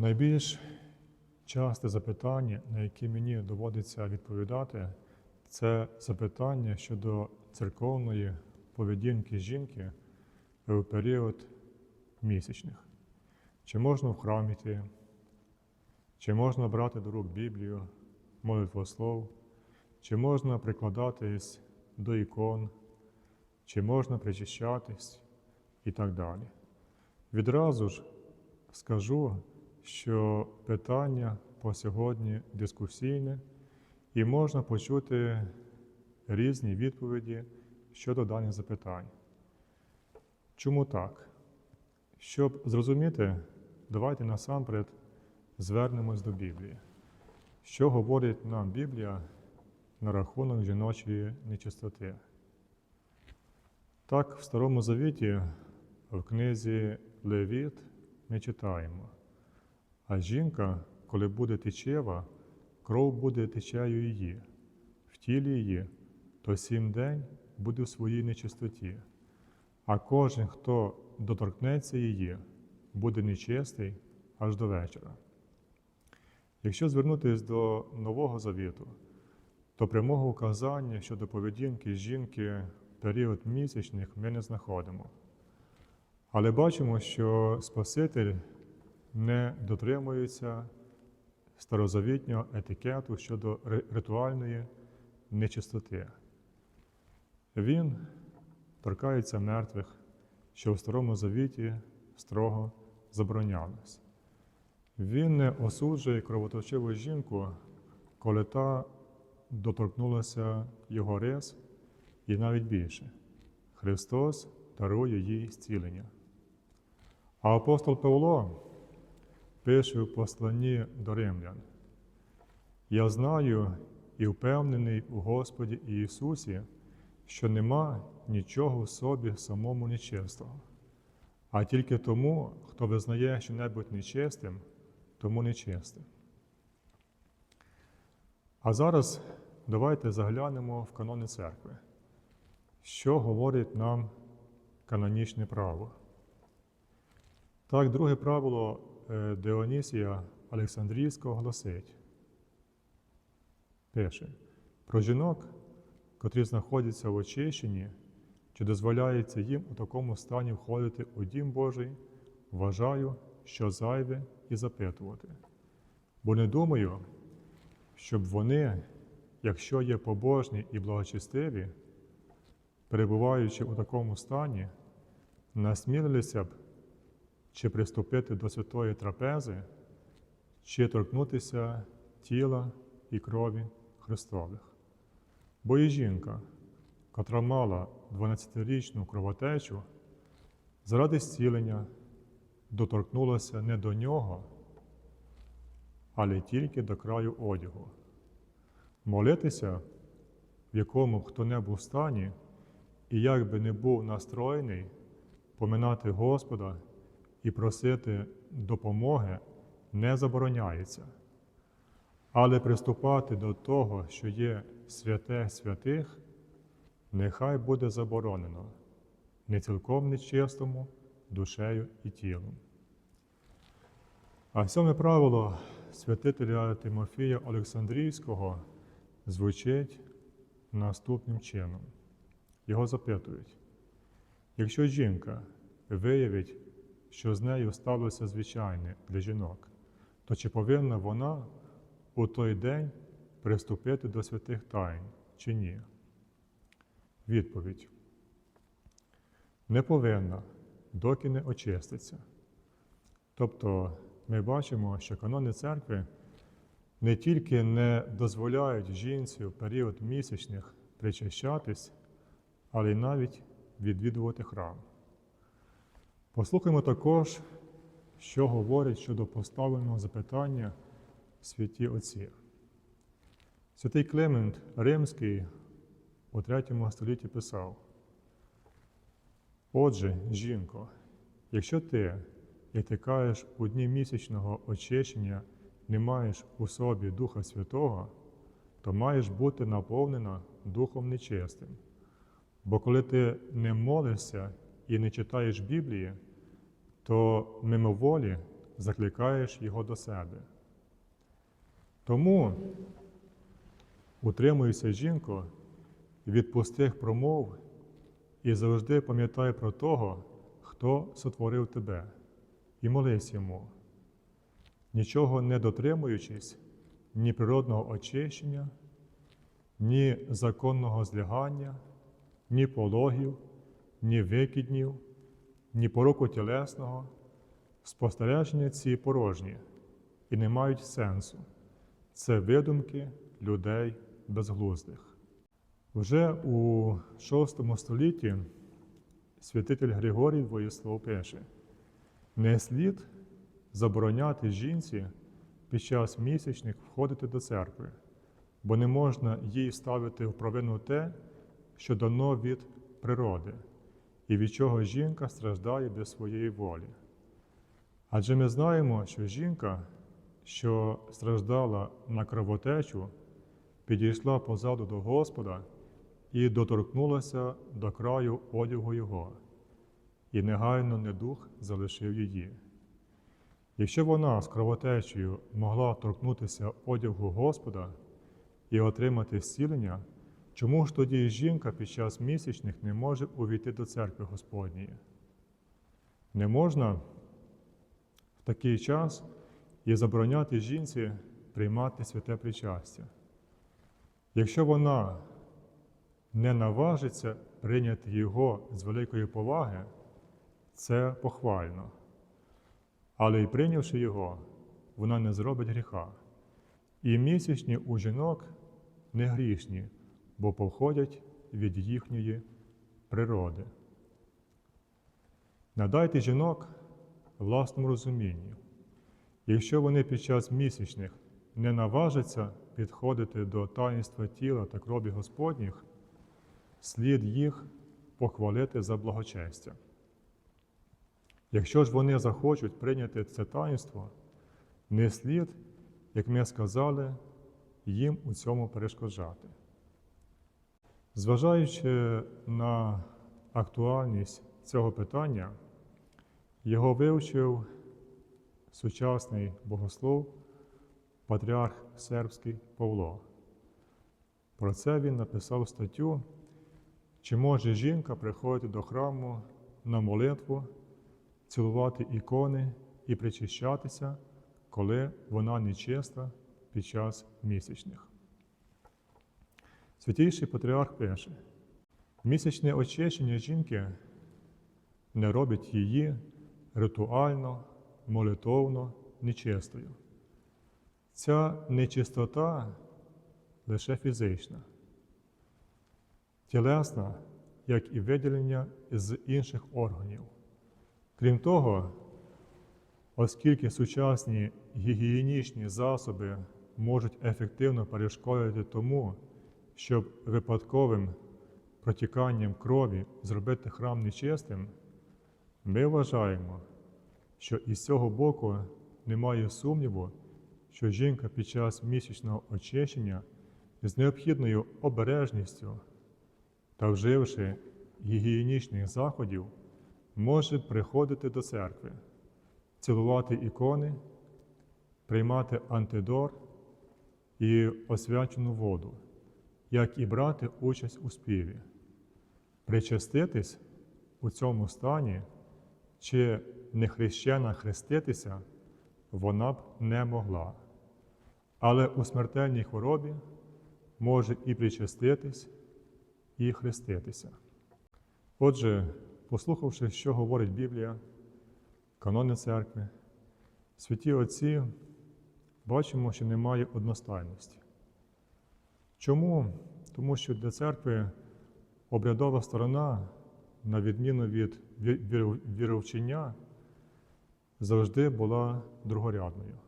Найбільш часте запитання, на які мені доводиться відповідати, це запитання щодо церковної поведінки жінки в період місячних. Чи можна в храм йти, чи можна брати до рук Біблію, молитвослов, чи можна прикладатись до ікон, чи можна причащатись і так далі. Відразу ж скажу, що питання по сьогодні дискусійне, і можна почути різні відповіді щодо даних запитань. Чому так? Щоб зрозуміти, давайте насамперед звернемось до Біблії. Що говорить нам Біблія на рахунок жіночої нечистоти? Так, в Старому Завіті, в книзі Левіт, ми читаємо. А жінка, коли буде течева, кров буде течею її, в тілі її, то сім день буде в своїй нечистоті. А кожен, хто доторкнеться її, буде нечистий аж до вечора. Якщо звернутися до Нового Завіту, то прямого указання щодо поведінки жінки в період місячних ми не знаходимо. Але бачимо, що Спаситель не дотримується старозавітнього етикету щодо ритуальної нечистоти. Він торкається мертвих, що в Старому Завіті строго заборонялось. Він не осуджує кровоточиву жінку, коли та доторкнулася його рис, і навіть більше. Христос дарує їй зцілення. А апостол Павло пише в посланні до римлян: Я знаю і впевнений у Господі Ісусі, що нема нічого в собі самому нечистого, а тільки тому, хто визнає що-небудь нечистим, тому нечистим. А зараз давайте заглянемо в канони церкви. Що говорить нам канонічне право? Так, друге правило Діонісія Олександрійського гласить. Пише, про жінок, котрі знаходяться в очищенні, чи дозволяється їм у такому стані входити у Дім Божий, вважаю, що зайве і запитувати. Бо не думаю, щоб вони, якщо є побожні і благочестиві, перебуваючи у такому стані, насмілилися б чи приступити до святої трапези, чи торкнутися тіла і крові Христових. Бо і жінка, котра мала 12-річну кровотечу, заради зцілення доторкнулася не до нього, але тільки до краю одягу. Молитися, в якому хто не був в стані, і як би не був настроєний, поминати Господа і просити допомоги не забороняється. Але приступати до того, що є святе святих, нехай буде заборонено, не цілком нечистому душею і тілом. А сьоме правило святителя Тимофія Олександрійського звучить наступним чином. Його запитують, якщо жінка виявить, що з нею сталося звичайне для жінок, то чи повинна вона у той день приступити до святих тайн чи ні? Відповідь. Не повинна, доки не очиститься. Тобто ми бачимо, що канони церкви не тільки не дозволяють жінці в період місячних причащатись, але й навіть відвідувати храм. Послухаймо також, що говорять щодо поставленого запитання святі Отці. Святий Клемент Римський у третьому столітті писав: Отже, жінко, якщо ти, як ти у дні місячного очищення не маєш у собі Духа Святого, то маєш бути наповнена Духом нечистим. Бо коли ти не молишся і не читаєш Біблії, то мимоволі закликаєш його до себе. Тому утримуйся, жінко, від пустих промов і завжди пам'ятай про того, хто сотворив тебе, і молись йому, нічого не дотримуючись ні природного очищення, ні законного злягання, ні пологів, ні викиднів, ні пороку тілесного, спостереження ці порожні і не мають сенсу. Це видумки людей безглуздих. Вже у VI столітті святитель Григорій Воїслав пише: не слід забороняти жінці під час місячних входити до церкви, бо не можна їй ставити в провину те, що дано від природи, і від чого жінка страждає без своєї волі. Адже ми знаємо, що жінка, що страждала на кровотечу, підійшла позаду до Господа і доторкнулася до краю одягу Його, і негайно недух залишив її. Якщо вона з кровотечею могла торкнутися одягу Господа і отримати зцілення, чому ж тоді жінка під час місячних не може увійти до церкви Господньої? Не можна в такий час і забороняти жінці приймати святе причастя. Якщо вона не наважиться прийняти його з великої поваги, це похвально. Але й прийнявши його, вона не зробить гріха. І місячні у жінок не грішні, бо походять від їхньої природи. Надайте жінок власному розумінню. Якщо вони під час місячних не наважаться підходити до таїнства тіла та крові Господніх, слід їх похвалити за благочестя. Якщо ж вони захочуть прийняти це таїнство, не слід, як ми сказали, їм у цьому перешкоджати. Зважаючи на актуальність цього питання, його вивчив сучасний богослов, патріарх сербський Павло. Про це він написав статтю, чи може жінка приходити до храму на молитву, цілувати ікони і причащатися, коли вона нечиста під час місячних. Святійший патріарх пише, місячне очищення жінки не робить її ритуально, молитовно нечистою. Ця нечистота лише фізична, тілесна, як і виділення з інших органів. Крім того, оскільки сучасні гігієнічні засоби можуть ефективно перешкодити тому, щоб випадковим протіканням крові зробити храм нечистим, ми вважаємо, що із цього боку немає сумніву, що жінка під час місячного очищення з необхідною обережністю та вживши гігієнічних заходів, може приходити до церкви, цілувати ікони, приймати антидор і освячену воду, як і брати участь у співі. Причаститись у цьому стані чи нехрещена хреститися вона б не могла. Але у смертельній хворобі може і причаститись, і хреститися. Отже, послухавши, що говорить Біблія, канони церкви, святі Отці, бачимо, що немає одностайності. Чому? Тому що для церкви обрядова сторона, на відміну від віровчення, завжди була другорядною.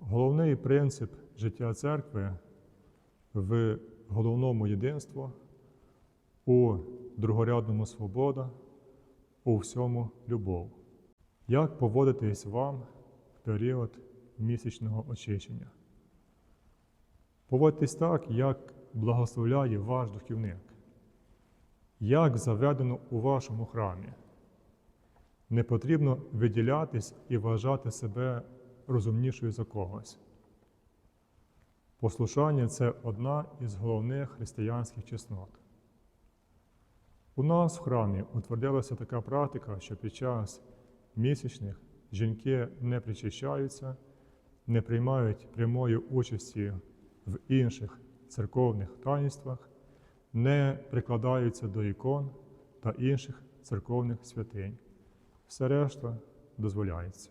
Головний принцип життя церкви в головному єдинство, у другорядному свобода, у всьому любов. Як поводитись вам в період місячного очищення? Поводьтесь так, як благословляє ваш духівник, як заведено у вашому храмі. Не потрібно виділятись і вважати себе розумнішою за когось. Послушання це одна із головних християнських чеснот. У нас в храмі утвердилася така практика, що під час місячних жінки не причащаються, не приймають прямої участі в інших церковних таїнствах, не прикладаються до ікон та інших церковних святинь. Все решта дозволяється.